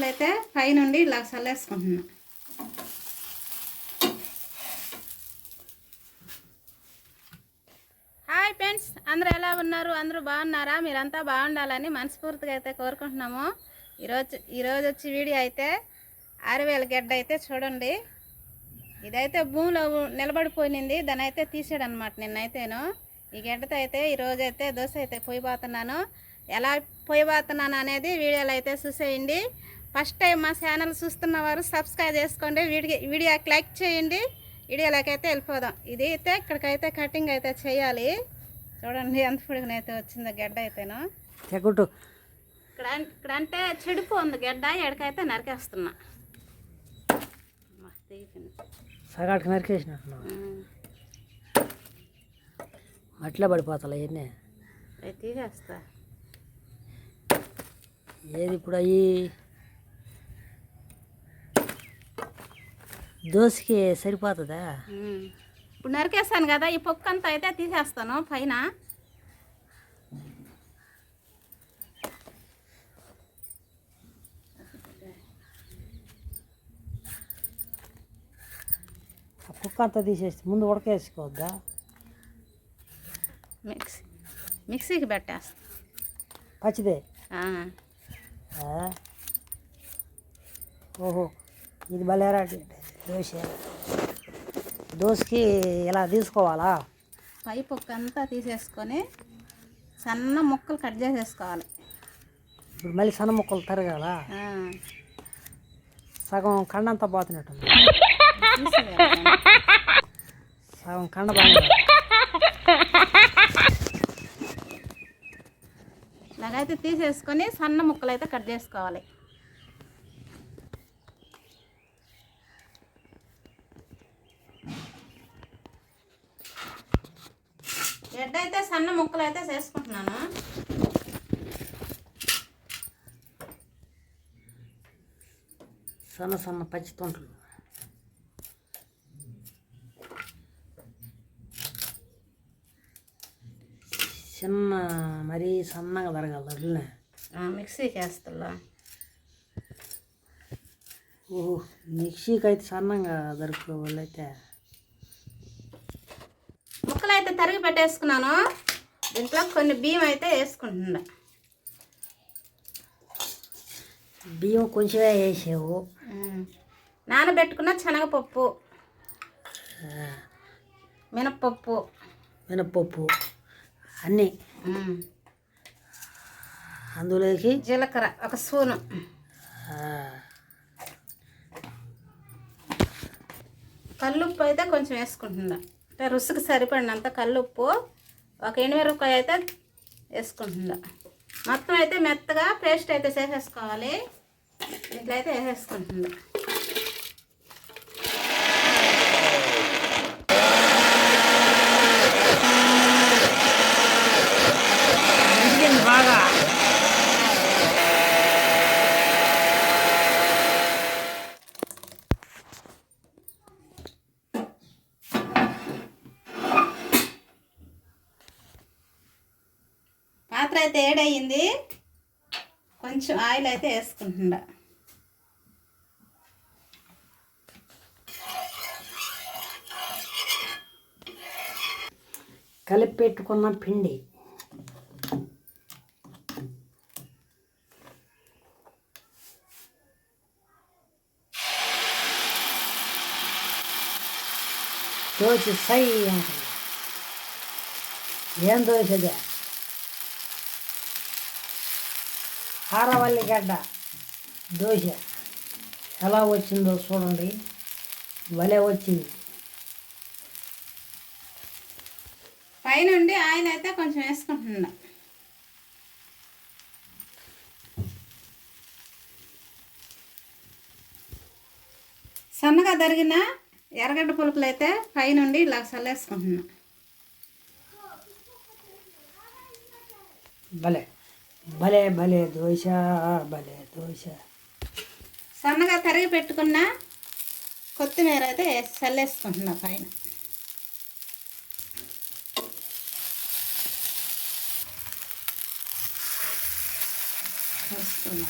ముక్కలు అయితే పైనుండి ఇలా చల్లేసుకుంటున్నా. హాయ్ ఫ్రెండ్స్ అందరూ ఎలా ఉన్నారు? అందరూ బాగున్నారా? మీరంతా బాగుండాలని మనస్ఫూర్తిగా అయితే కోరుకుంటున్నాము. ఈరోజు ఈరోజు వచ్చి వీడియో అయితే ఆరువేల గడ్డ అయితే చూడండి. ఇదైతే భూమిలో నిలబడిపోయింది దాని అయితే తీసాడు అనమాట నిన్నైతేను. ఈ గడ్డతో అయితే ఈరోజు అయితే దోశ అయితే పోయిపోతున్నాను ఎలా పోయిపోతున్నాను అనేది వీడియోలో అయితే చూసేయండి. ఫస్ట్ టైం మా ఛానల్ చూస్తున్న వారు సబ్స్క్రైబ్ చేసుకోండి వీడియో వీడియోకి లైక్ చేయండి వీడియోలోకి అయితే వెళ్ళిపోదాం. ఇది అయితే ఇక్కడికైతే కటింగ్ అయితే చేయాలి. చూడండి ఎంత పొడుగునైతే వచ్చిందో గడ్డ అయితేను. ఇక్కడ ఇక్కడ అంటే చెడిపోఉంది గడ్డ ఎక్కడికైతే నరికేస్తున్నా. సగాడికి మట్టిలో పడిపోతాయి అవన్నీ అవి తీసేస్తా. ఏది ఇప్పుడు అవి దోశకి సరిపోతుందా. ఇప్పుడు నరికేస్తాను కదా ఈ పొక్కు అంతా అయితే తీసేస్తాను పైన. ఆ కుక్క అంతా తీసేసి ముందు ఉడకేసుకోవద్దా? మిక్సీ మిక్సీకి పెట్టేస్తా పచ్చిదే? ఓహో ఇది బలేరా దోశ. దోశకి ఇలా తీసుకోవాలా? పై పొక్కు అంతా తీసేసుకొని సన్న ముక్కలు కట్ చేసేసుకోవాలి. ఇప్పుడు మళ్ళీ సన్న ముక్కలు తరగాల? సగం కండంతా పోతున్నట్టుంది. సగం కండ బాగా ఇలాగైతే తీసేసుకొని సన్న ముక్కలు అయితే కట్ చేసుకోవాలి. గడ్డ అయితే సన్న ముక్కలు అయితే చేసుకుంటున్నాను. సన్న సన్న పచ్చి తొంటలు చిన్న మరీ సన్నగా తరగాలి అట్లనే మిక్సీకి వేస్తున్నా ఓహో మిక్సీకి అయితే సన్నంగా అయితే తరిగి పెట్టేసుకున్నాను. దీంట్లో కొన్ని బియ్యం అయితే వేసుకుంటున్నా. బియ్యం కొంచెమే వేసావు. నానబెట్టుకున్న శనగపప్పు. మినప్పప్పు. మినప్పప్పు. అన్నీ. అందులోకి? జీలకర్ర ఒక స్పూను. కల్లుప్పు అయితే కొంచెం వేసుకుంటున్నా. అంటే సరిపడినంత సరిపడినంత కల్లుప్పు ఒక ఎనిమిరకాయ అయితే వేసుకుంటుందా మొత్తం అయితే మెత్తగా పేస్ట్ అయితే చేసేసుకోవాలి. ఇట్లా అయితే అయితే ఏడయింది. కొంచెం ఆయిల్ అయితే వేసుకుంటుండా కలిపి పెట్టుకున్న పిండి. దోశ సై ఏం దోశ హారవల్లి గడ్డ దోశ ఎలా వచ్చిందో చూడండి. భలే వచ్చింది. పైనుండి ఆయిల్ అయితే కొంచెం వేసుకుంటున్నా. సన్నగా తరిగిన ఎర్రగడ్డ పులుపులు అయితే పైనుండి ఇలా చల్లేసుకుంటున్నా. భలే. భలే భలే దోశ భలే దోశ. సన్నగా తరిగి పెట్టుకున్న కొత్తిమీర అయితే చల్లేసుకుంటున్నా పైన. వేసుకున్నా.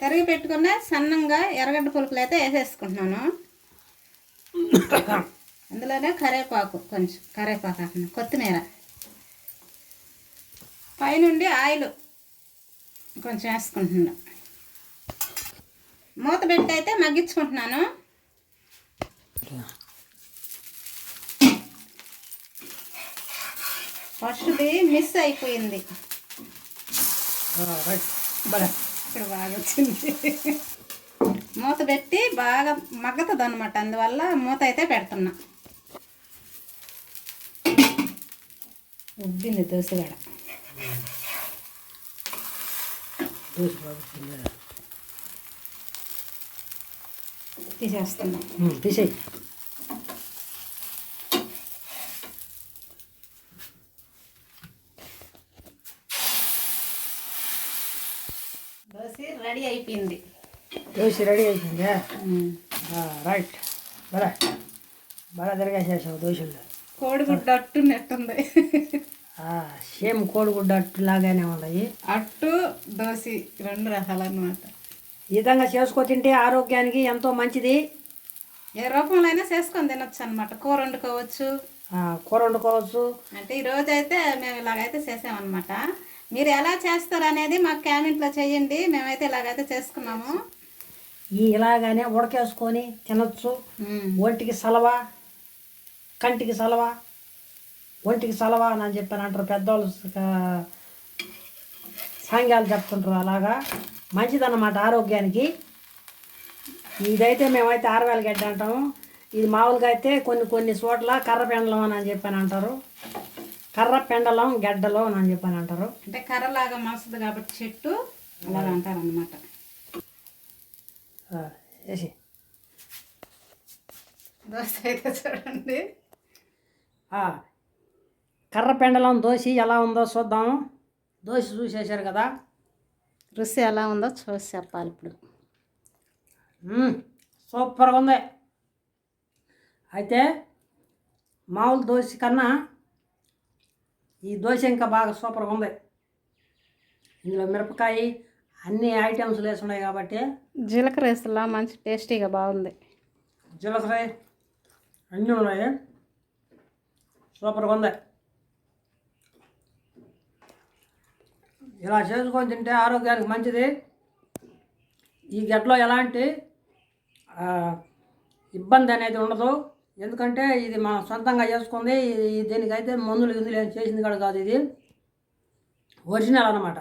తరిగి పెట్టుకున్న సన్నంగా ఎర్రగడ్డ పులుపులు అయితే వేసేసుకుంటున్నాను. అందులోనే కరేపాకు కొంచెం కరేపాకు అంటున్నాను కొత్తిమీర. పైనుండి ఆయిల్ కొంచెం వేసుకుంటున్నా మూత పెట్టి అయితే మగ్గించుకుంటున్నాను. ఫస్ట్ది మిస్ అయిపోయింది. రైట్. ఇక్కడ బాగా వచ్చింది. మూత పెట్టి బాగా మగ్గుతుంది అనమాట అందువల్ల మూత అయితే పెడుతున్నా. ఉబ్బింది దోశగడ దోశ తీసేస్తున్నా తీసేయి దోశ రెడీ అయిపోయింది. దోశ రెడీ అయిపోయిందా రైట్ బలే బాగా తిరగేసేసావు దోశలు కోడిగుడ్డ అట్టు నెట్టుంది. సేమ్ కోడిగుడ్డ అట్టులాగానే ఉన్నాయి. అట్టు దోశ రెండు రకాలు అనమాట ఈ విధంగా చేసుకో తింటే ఆరోగ్యానికి ఎంతో మంచిది. ఏ రూపంలో అయినా చేసుకొని తినొచ్చు అనమాట కూర వండుకోవచ్చు. కూర వండుకోవచ్చు. అంటే ఈ రోజు అయితే మేము ఇలాగైతే చేసామన్నమాట. మీరు ఎలా చేస్తారు అనేది మాకు కామెంట్లో చేయండి మేమైతే ఇలాగైతే చేసుకున్నాము. ఈ ఇలాగానే ఉడకేసుకొని తినొచ్చు. ఒంటికి సలవ కంటికి సలవ ఒంటికి సలవ అని చెప్పని అంటారు పెద్దవాళ్ళు సాంగ్యాలు చెప్తుంటారు అలాగా. మంచిదన్నమాట ఆరోగ్యానికి. ఇదైతే మేమైతే ఆరవేల గడ్డ అంటాము. ఇది మామూలుగా అయితే కొన్ని కొన్ని చోట్ల కర్ర పెండలం అని చెప్పని అంటారు. కర్ర పెండలం గడ్డలో అని చెప్పని అంటారు. అంటే కర్రలాగా మస్తుంది కాబట్టి చెట్టు అలాగ అంటారు అనమాట దోశ అయితే చూడండి. కర్ర పెండలం దోశ ఎలా ఉందో చూద్దాం దోశ చూసేశారు కదా. రుచి ఎలా ఉందో చూసి చెప్పాలి ఇప్పుడు. సూపర్గా ఉంది. అయితే మామూలు దోశ కన్నా ఈ దోశ ఇంకా బాగా సూపర్గా ఉంది. ఇందులో మిరపకాయ అన్ని ఐటమ్స్ వేసి ఉన్నాయి కాబట్టి జీలకర్ర వేసులా మంచి టేస్టీగా బాగుంది. జీలకర్ర అన్నీ ఉన్నాయి. సూపర్గా ఉంది. ఇలా చేసుకొని తింటే ఆరోగ్యానికి మంచిది. ఈ గడ్డలో ఎలాంటి ఇబ్బంది అనేది ఉండదు. ఎందుకంటే ఇది మనం సొంతంగా చేసుకుంది ఇది దీనికైతే మందులు గిందులు ఏం చేసింది కూడా కాదు ఇది. ఒరిజినల్ అనమాట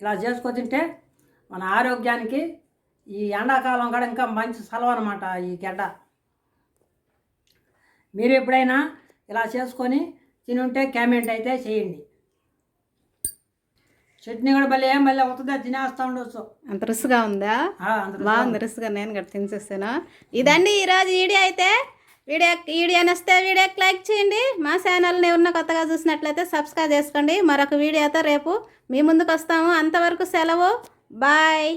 ఇలా చేసుకొని తింటే మన ఆరోగ్యానికి ఈ ఎండాకాలం కూడా ఇంకా మంచి సెలవు అనమాట ఈ గడ్డ. మీరు ఎప్పుడైనా ఇలా చేసుకొని తిని ఉంటే కామెంట్ అయితే చేయండి. చట్నీ కూడా ఏం మళ్ళీ అవుతుందో తినేస్తూ ఉండొచ్చు. అంత రుచిగా ఉందా? బాగుంది రుచిగా నేను కూడా తినేసేసాను ఇదండి ఈరోజు వీడియో అయితే. వీడియో వీడియో నచ్చితే వీడియోకి లైక్ చేయండి. మా ఛానల్ని ఉన్న కొత్తగా చూసినట్లయితే సబ్స్క్రైబ్ చేసుకోండి. మరొక వీడియోతో రేపు మీ ముందుకు వస్తాము. అంతవరకు సెలవు. బాయ్.